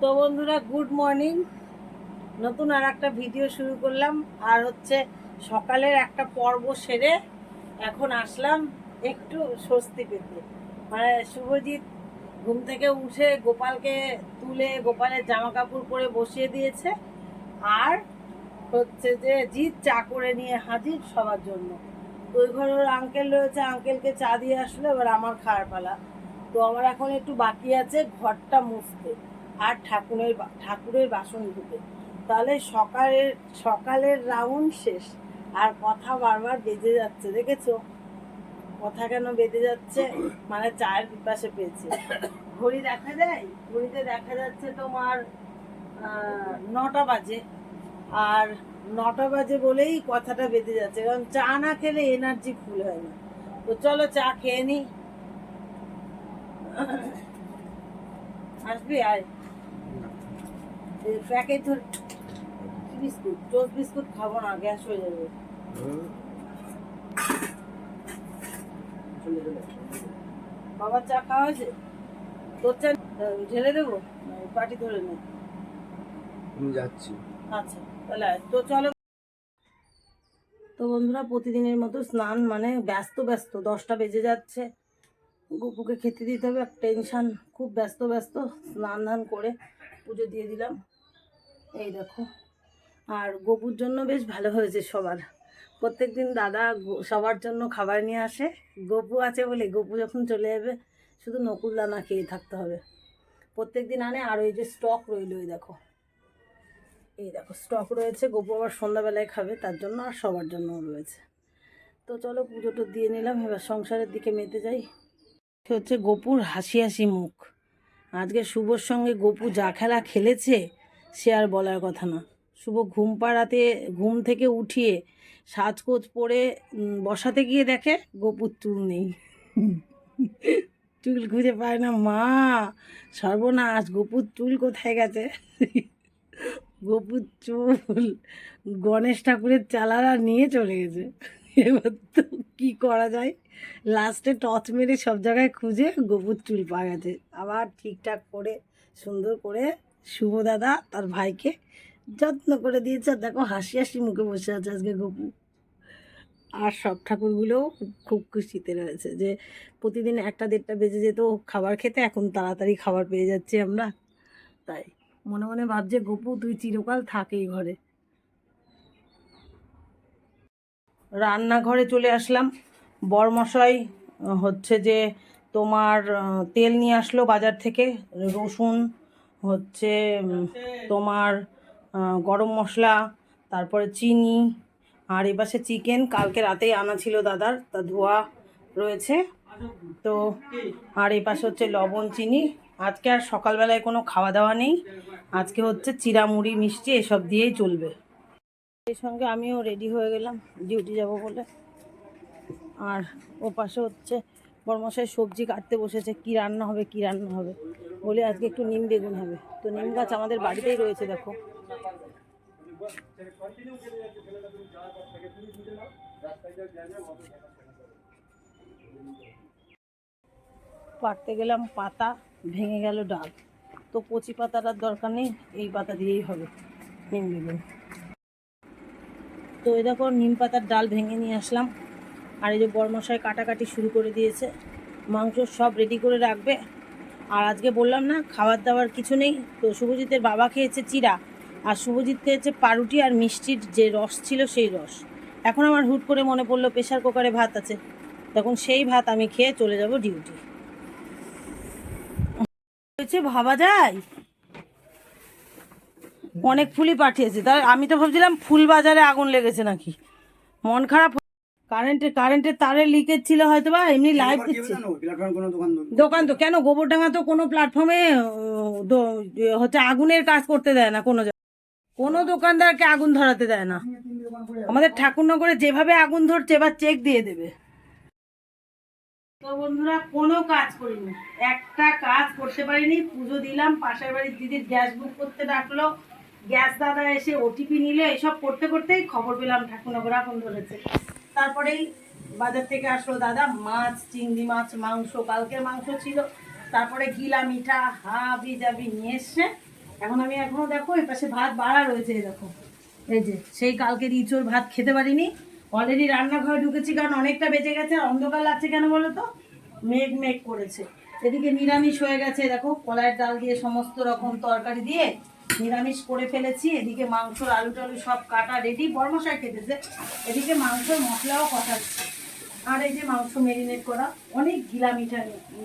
তো বন্ধুরা, good morning. নতুন আর একটা ভিডিও শুরু করলাম। আর হচ্ছে সকালের একটা পর্ব সেরে এখন আসলাম একটু স্বস্তি পেতে। মানে শুভজিৎ ঘুম থেকে উঠে গোপালকে তুলে গোপালের জামা কাপড় পরে বসিয়ে দিয়েছে। আর হচ্ছে যে জিৎ চা করে নিয়ে হাজির সবার জন্য। ওই ঘরে আঙ্কেল রয়েছে আঙ্কেলকে চা দিয়ে আসলো, এবার আমার খাওয়ার পালা। তো আমার এখন একটু বাকি আছে ঘরটা মুছতে। আর ঠাকুরের ঠাকুরের বাসন ধুতে। তাহলে সকালের সকালের রাউন্ড শেষ। আর কথা বারবার বেজে যাচ্ছে, দেখেছ? কথা কেন বেঁধে যাচ্ছে? মানে চায়ের পিপাসে পেয়েছে। ঘড়ি দেখা যায়? ঘড়িতে দেখা যাচ্ছে তোমার নটা বাজে। আর নটা বাজে বলেই কথাটা বেঁধে যাচ্ছে। কারণ চা না খেলে এনার্জি ফুল হয় না। তো চলো চা খেয়ে নি। আসবি? আয়। প্যাকেট ধর বিস্কুট টোস্ট বিস্কুট খাব না গ্যাস হয়ে যাবে। বাবার চা খাওয়া হয়েছে? তোর চা ঢেলে দেবো? পাটি ধরে নে। আমি যাচ্ছি। আচ্ছা তাহলে। তো চলো। তো বন্ধুরা প্রতিদিনের মতো স্নান মানে ব্যস্ত ব্যস্ত। দশটা বেজে যাচ্ছে। গপুকে খেতে দিতে হবে টেনশন খুব ব্যস্ত ব্যস্ত। স্নান ধান করে পুজো দিয়ে দিলাম। এই দেখো। আর গপুর জন্য বেশ ভালো হয়েছে সবার। প্রত্যেক দিন দাদা সবার জন্য খাবার নিয়ে আসে। গপু আছে বলে গপু যখন চলে যাবে, শুধু নকুল দানা খেয়ে থাকতে হবে। প্রত্যেকদিন আনে, আর ওই যে স্টক রইল ওই দেখো। এই দেখো, স্টক রয়েছে, গোপু আবার সন্ধ্যাবেলায় খাবে, তার জন্য আর সবার জন্যও রয়েছে। তো চলো পুজোটা দিয়ে নিলাম, এবার সংসারের দিকে মেতে যাই। হচ্ছে গোপুর হাসি হাসি মুখ। আজকে শুভর সঙ্গে গোপু যা খেলা খেলেছে সে আর বলার কথা না। শুভ ঘুম পাড়াতে, ঘুম থেকে উঠিয়ে সাজগোজ পরে বসাতে গিয়ে দেখে গোপুর চুল নেই। চুল খুঁজে পায় না, মা, সর্বনাশ গোপুর চুল কোথায় গেছে? গোপুর চুল গণেশ ঠাকুরের চালারা নিয়ে চলে গেছে। এবার তো কী করা যায়? লাস্টে টর্চ মেরে সব জায়গায় খুঁজে গোপুর চুল পাওয়া গেছে। আবার ঠিকঠাক করে, সুন্দর করে শুভ দাদা, তার ভাইকে যত্ন করে দিয়েছে। আর দেখো, হাসি হাসি মুখে বসে আছে আজকে গপু। আর সব ঠাকুরগুলোও খুব- খুশিতে রয়েছে যে প্রতিদিন একটা দেড়টা বেজে যেত খাবার খেতে, এখন তাড়াতাড়ি খাবার পেয়ে যাচ্ছি আমরা। তাই মনে মনে ভাবছে, গপু, তুই চিরকাল থাক এই ঘরে। রান্নাঘরে চলে আসলাম। বরমশাই, হচ্ছে যে তোমার তেল নিয়ে আসলো বাজার থেকে, রসুন হচ্ছে তোমার গরম মশলা, তারপরে চিনি, আর এপাশে চিকেন। কালকে রাতেই আনা ছিল দাদার, তা ধোয়া রয়েছে। তো, আর এই পাশে হচ্ছে লবণ, চিনি। আজকে আর সকালবেলায় কোনো খাওয়া দাওয়া নেই। আজকে হচ্ছে চিরা মুড়ি মিষ্টি, এসব দিয়েই চলবে। এর সঙ্গে আমিও রেডি হয়ে গেলাম, ডিউটি যাব বলে। আর ও পাশে হচ্ছে বরমশাই সবজি কাটতে বসেছে, কি রান্না হবে, কি রান্না হবে? বলে আজকে একটু নিম বেগুন হবে। তো নিম গাছ আমাদের বাড়িতেই রয়েছে, দেখো। পাড়তে গেলাম পাতা, ভেঙে গেল ডাল। তো কচি পাতাটার দরকার নেই, এই পাতা দিয়েই হবে নিম বেগুন। তো এই দেখো, নিম পাতার ডাল ভেঙে নিয়ে আসলাম। আর এই যে বরমশাই কাটাকাটি শুরু করে দিয়েছে, মাংস সব রেডি করে রাখবে। আর আজকে বললাম না, খাবার দাবার কিছু নেই। তো শুভজিতের বাবা খেয়েছে চিরা আর শুভজিৎ খেয়েছে পাউরুটি আর মিষ্টির যে রস ছিল সেই রস। এখন আমার হুট করে মনে পড়ল প্রেশার কুকারে ভাত আছে। তখন সেই ভাত আমি খেয়ে চলে যাব ডিউটি। হয়েছে, ভাবা যায়? অনেক ফুলই পাঠিয়েছে। তাই আমি তো ভাবছিলাম ফুল বাজারে আগুন লেগেছে নাকি? মন খারাপ কারেন্টের কারেন্টের তারের লিকেজ ছিল হয়তো বা এমনি লাইভ দিচ্ছে। দোকান তো কেন? গোবরডাঙ্গা তো কোনো প্ল্যাটফর্মে হচ্ছে আগুনের কাজ করতে দেয় না কোনো কোনো দোকানদারকে আগুন ধরাতে দেয় না। আমাদের ঠাকুরনগরে যেভাবে আগুন ধরছে এবার চেক দিয়ে দেবে। তো বন্ধুরা কোনো কাজ করিনি। একটা কাজ করতে পারিনি পুজো দিলাম পাশের বাড়ির দিদির গ্যাস বুক করতে ডাকলো। গ্যাস দাদা এসে ওটিপি নিলে এসব করতে করতেই খবর পেলাম ঠাকুরনগর আগুন ধরেছে। তারপরেই বাজার থেকে আসলো দাদা, মাছ, চিংড়ি মাছ, মাংস, কালকের মাংস ছিল। তারপরে গিলা মিঠা, হাবি জাবি নিয়ে এসছে। এখন আমি এখনও দেখো, এই পাশে ভাত বাড়া রয়েছে দেখো। এই যে, সেই কালকে ইঁচড় ভাত খেতে পারিনি। অলরেডি রান্নাঘরে ঢুকেছি, কারণ অনেকটা বেঁচে গেছে অন্ধকার লাগছে কেন বলো তো? মেঘ মেঘ করেছে। এদিকে নিরামিষ হয়ে গেছে, দেখো, কলাইয়ের ডাল দিয়ে সমস্ত রকম তরকারি দিয়ে নিরামিষ করে ফেলেছি, এদিকে মাংসর আলু টালু সব কাটা রেডি বর্মশাই খেতেছে, এদিকে মাংসর মশলাও কষাচ্ছে। আর এই যে মাংস মেরিনেট করা, অনেক গিলা মিঠা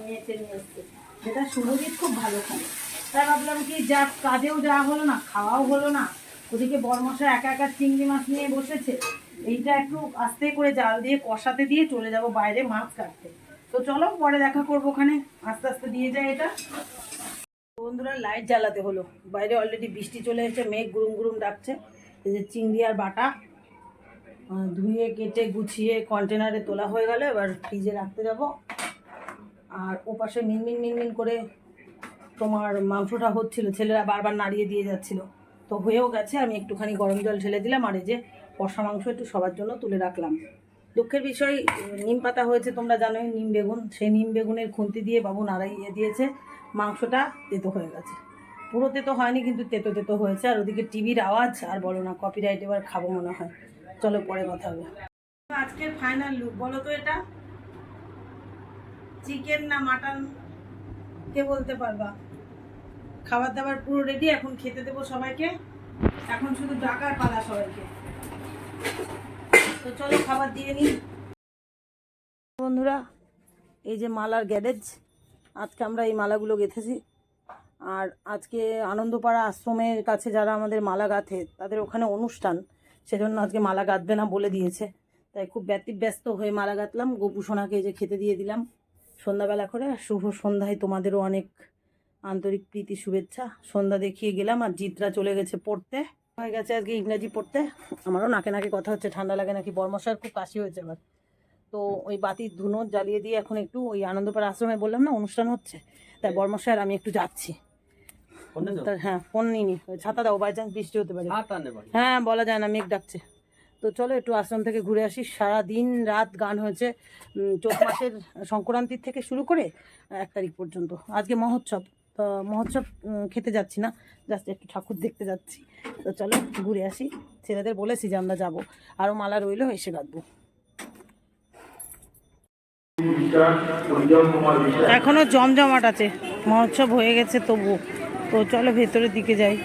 নিয়েছে নিয়ে এসছে যেটা শুভজিৎ খুব ভালো খায়। তাই ভাবলাম কি, যা কাজেও যাওয়া হলো না, খাওয়াও হলো না, ওদিকে বরমশা একা একা চিংড়ি মাছ নিয়ে বসেছে। এইটা একটু আস্তে করে জাল দিয়ে কষাতে দিয়ে চলে যাব বাইরে মাছ কাটতে। তো চলো, পরে দেখা করব ওখানে। আস্তে আস্তে দিয়ে যায় এটা। বন্ধুরা লাইট জ্বালাতে হলো। বাইরে অলরেডি বৃষ্টি চলে এসেছে, মেঘ গুরুম গুরুম ডাকছে। এই যে চিংড়ি আর বাটা ধুয়ে, কেটে, গুছিয়ে কন্টেনারে তোলা হয়ে গেল। এবার ফ্রিজে রাখতে যাব। আর ওপাশে মিনমিন মিনমিন করে তোমার মাংসটা হচ্ছিল, ছেলেরা বারবার নাড়িয়ে দিয়ে যাচ্ছিল। তো হয়েও গেছে, আমি একটুখানি গরম জল ঢেলে দিলাম। আর এই যে কষা মাংস একটু সবার জন্য তুলে রাখলাম। দুঃখের বিষয় নিম পাতা হয়েছে তোমরা জানোই, নিম বেগুন। সেই নিম বেগুনের খুন্তি দিয়ে বাবু নাড়াইয়ে দিয়েছে। মাংসটা তেতো হয়ে গেছে। পুরো তেতো হয়নি, কিন্তু তেতো তেতো হয়েছে। আর ওদিকে টিভির আওয়াজ, আর বলো না কপিরাইট এবার খাব মনে হয়। চলো পরে কথা হবে। আজকের ফাইনাল লুক বলো তো এটা? চিকেন না মাটন কে বলতে পারবা? খাবার দাবার পুরো রেডি এখন খেতে দেবো সবাইকে। এখন শুধু ডাকার পালা সবাইকে। তো চলো খাবার দিয়ে নিই। বন্ধুরা, এই যে মালার গ্যারেজ আজকে আমরা এই মালাগুলো গেঁথেছি। আর আজকে আনন্দপাড়া আশ্রমের কাছে যারা আমাদের মালা গাঁথে, তাদের ওখানে অনুষ্ঠান। সেজন্য আজকে মালা গাঁথবে না বলে দিয়েছে। তাই খুব ব্যতিব্যস্ত হয়ে মালা গাঁথলাম। গোপু সোনাকে যে খেতে দিয়ে দিলাম সন্ধ্যাবেলা করে। আর শুভ সন্ধ্যায় তোমাদেরও অনেক আন্তরিক প্রীতি, শুভেচ্ছা। সন্ধ্যা দেখিয়ে গেলাম আর জিতরা চলে গেছে পড়তে। হয়ে গেছে আজকে ইংরাজি পড়তে। আমারও নাকে নাকে কথা হচ্ছে, ঠান্ডা লাগে নাকি, বর্মশার খুব কাশি হয়েছে আবার তো ওই বাতির ধুনো জ্বালিয়ে দিয়ে এখন একটু ওই আনন্দপাড়া আশ্রমে বললাম না অনুষ্ঠান হচ্ছে। তাই বর্মশার আমি একটু যাচ্ছি। হ্যাঁ ফোন নিইনি। ছাতা দাও বাই চান্স বৃষ্টি হতে পারে। হ্যাঁ বলা যায় না মেঘ ডাকছে। তো চলো একটু আশ্রম থেকে ঘুরে আসি। সারা দিন রাত গান হয়েছে। উম, মাসের সংক্রান্তির থেকে শুরু করে এক তারিখ পর্যন্ত। আজকে মহোৎসব। তো মহোৎসব খেতে যাচ্ছি না। জাস্ট একটু ঠাকুর দেখতে যাচ্ছি। তো চলো ঘুরে আসি। ছেলেদের বলেছি যে আমরা যাব। আরও মালা রইল এসে গাঁথবো এখনও জমজমাট আছে। মহোৎসব হয়ে গেছে তবু। তো চলো ভেতরের দিকে যাই।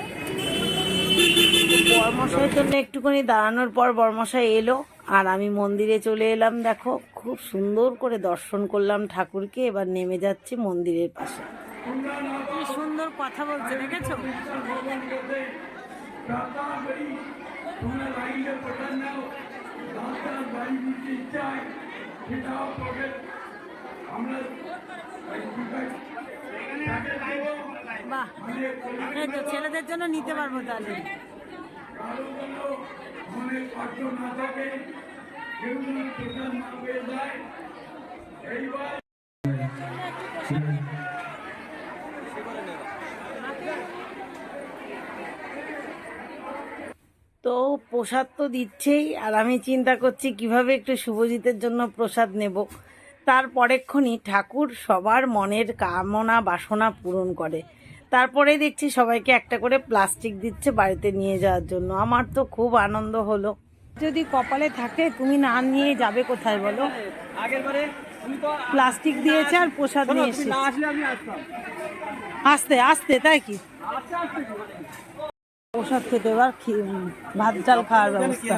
বর্মশাইয়ের জন্য একটুখানি দাঁড়ানোর পর বর্মশাই এলো, আর আমি মন্দিরে চলে এলাম, দেখো। খুব সুন্দর করে দর্শন করলাম ঠাকুরকে, এবার নেমে যাচ্ছি মন্দিরের পাশে। সুন্দর কথা বলছে, দেখেছ? বাহ তো ছেলেদের জন্য নিতে পারব তাহলে। তো প্রসাদ তো দিচ্ছেই আর আমি চিন্তা করছি কীভাবে একটু শুভজিতের জন্য প্রসাদ নেব। তার পরেক্ষণই ঠাকুর সবার মনের কামনা বাসনা পূরণ করে। তারপরে দেখছি সবাইকে একটা করে প্লাস্টিক দিচ্ছে বাড়িতে নিয়ে যাওয়ার জন্য। আমার তো খুব আনন্দ হলো। যদি কপালে থাকে তুমি না নিয়ে যাবে কোথায় বলো? প্লাস্টিক দিয়েছে আর প্রসাদ নিয়ে আসতাম। আস্তে আস্তে তাই কি? আস্তে আস্তে প্রসাদ খেতে এবার ভাত ডাল খাওয়ার ব্যবস্থা।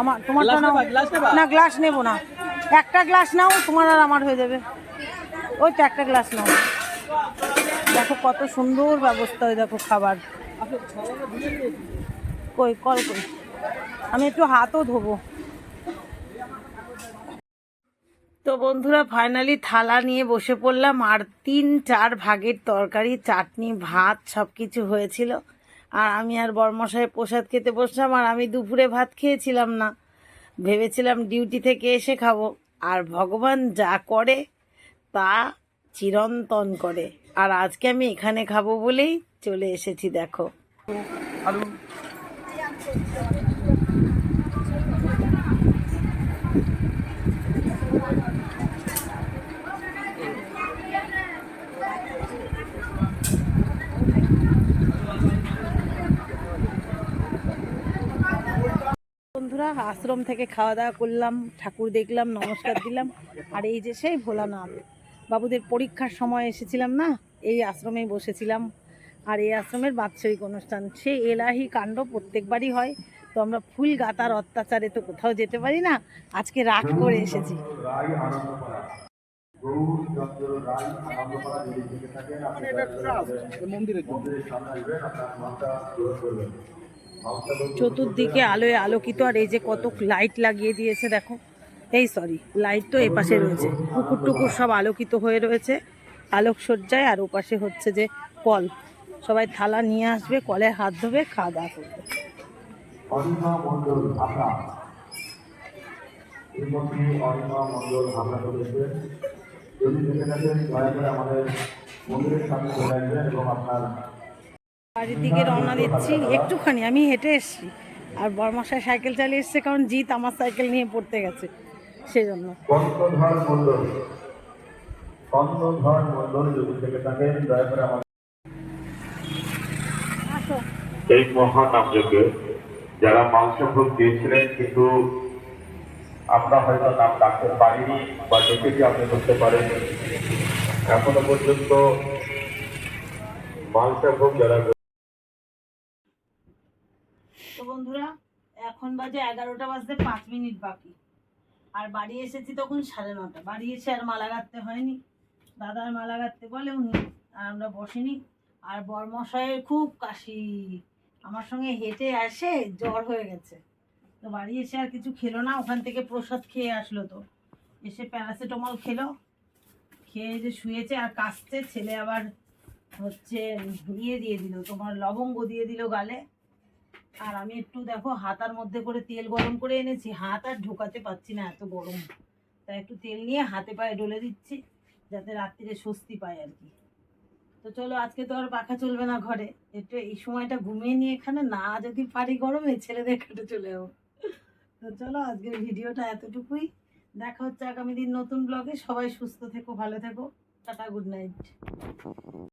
আমার তোমারটা নাও? না গ্লাস নেব না। একটা গ্লাস নাও তোমার আর আমার হয়ে যাবে। ওই তো একটা গ্লাস নাও। দেখো কত সুন্দর ব্যবস্থা ওই দেখো খাবার। কই কল কই? আমি একটু হাতও ধোবো। তো বন্ধুরা ফাইনালি থালা নিয়ে বসে পড়লাম আর তিন, চার ভাগের তরকারি, চাটনি, ভাত সব কিছু হয়েছিল। আর আমি আর বর্মশাই প্রসাদ খেতে বসলাম আর আমি দুপুরে ভাত খেয়েছিলাম না। ভেবেছিলাম ডিউটি থেকে এসে খাব। আর ভগবান যা করে, তা চিরন্তন করে। আর আজকে আমি এখানে খাব বলেই চলে এসেছি, দেখো। বন্ধুরা, আশ্রম থেকে খাওয়া দাওয়া করলাম, ঠাকুর দেখলাম, নমস্কার দিলাম। আর এই যে সেই ভোলানাথ, বাবুদের পরীক্ষার সময় এসেছিলাম না? এই আশ্রমেই বসেছিলাম। আর এই আশ্রমের বাৎসরিক অনুষ্ঠান, সে এলাহি কাণ্ড প্রত্যেকবারই হয়। তো আমরা ফুল গাতার অত্যাচারে তো কোথাও যেতে পারি না। আজকে রাগ করে এসেছি। মন্দিরের চতুর্দিকে আলোয় আলোকিত, আর এই যে কত লাইট লাগিয়ে দিয়েছে, দেখো। এই সরি লাইট তো এপাশে রয়েছে। পুকুর টুকুর সব আলোকিত হয়ে রয়েছে, আলোকসজ্জায়, আর ওপাশে হচ্ছে যে কল। সবাই থালা নিয়ে আসবে, কলে হাত ধোবে, খাওয়া দাওয়া করবে। যদি থেকে থাকেন দয়া করে আমাদের মন্দিরের সামনে এবং আপনার বাড়ির দিকে রওনা দিচ্ছি একটুখানি আমি হেঁটে এসেছি। আর বরমশাই সাইকেল চালিয়ে এসছে কারণ জিৎ আমার সাইকেল নিয়ে পড়তে গেছে আমাদের আসো। এই মহানামযজ্ঞে যারা মাংসভোগ দিয়েছিলেন কিন্তু আমরা হয়তো নাম ডাকতে পারিনি বা ডেকেছি আপনি করতে পারেন। এখনও পর্যন্ত মাংসভোগ যারা তো বন্ধুরা, এখন বাজে এগারোটা বাজতে পাঁচ মিনিট বাকি। আর বাড়ি এসেছি তখন সাড়ে নটা। বাড়ি এসে আর মালা গাঁথতে হয়নি। দাদার মালা গাঁথতে বলে উনি, আর আমরা বসিনি। আর বরমশাইয়ের খুব কাশি। আমার সঙ্গে হেঁটে আসে, জ্বর হয়ে গেছে। তো বাড়ি এসে আর কিছু খেলো না, ওখান থেকে প্রসাদ খেয়ে আসলো তো। এসে প্যারাসিটামল খেলো। খেয়ে যে শুয়েছে আর কাশছে, ছেলে আবার হচ্ছে ইয়ে দিয়ে দিল, তোমার লবঙ্গ দিয়ে দিল গালে। আর আমি একটু দেখো হাতার মধ্যে করে তেল গরম করে এনেছি, হাত আর ঢোকাতে পারছি না এত গরম। তাই একটু তেল নিয়ে হাতে পায়ে ডলে দিচ্ছি, যাতে রাত্রিরে স্বস্তি পায় আর কি। তো চলো, আজকে তো আর পাখা চলবে না ঘরে। একটু এই সময়টা ঘুমিয়ে নিয়ে এখানে না যদি পারি গরমে, ছেলেদের কাটে চলে যাব। তো চলো, আজকের ভিডিওটা এতটুকুই। দেখা হচ্ছে আগামী দিন নতুন ব্লগে সবাই সুস্থ থেকো, ভালো থেকো। Tata good night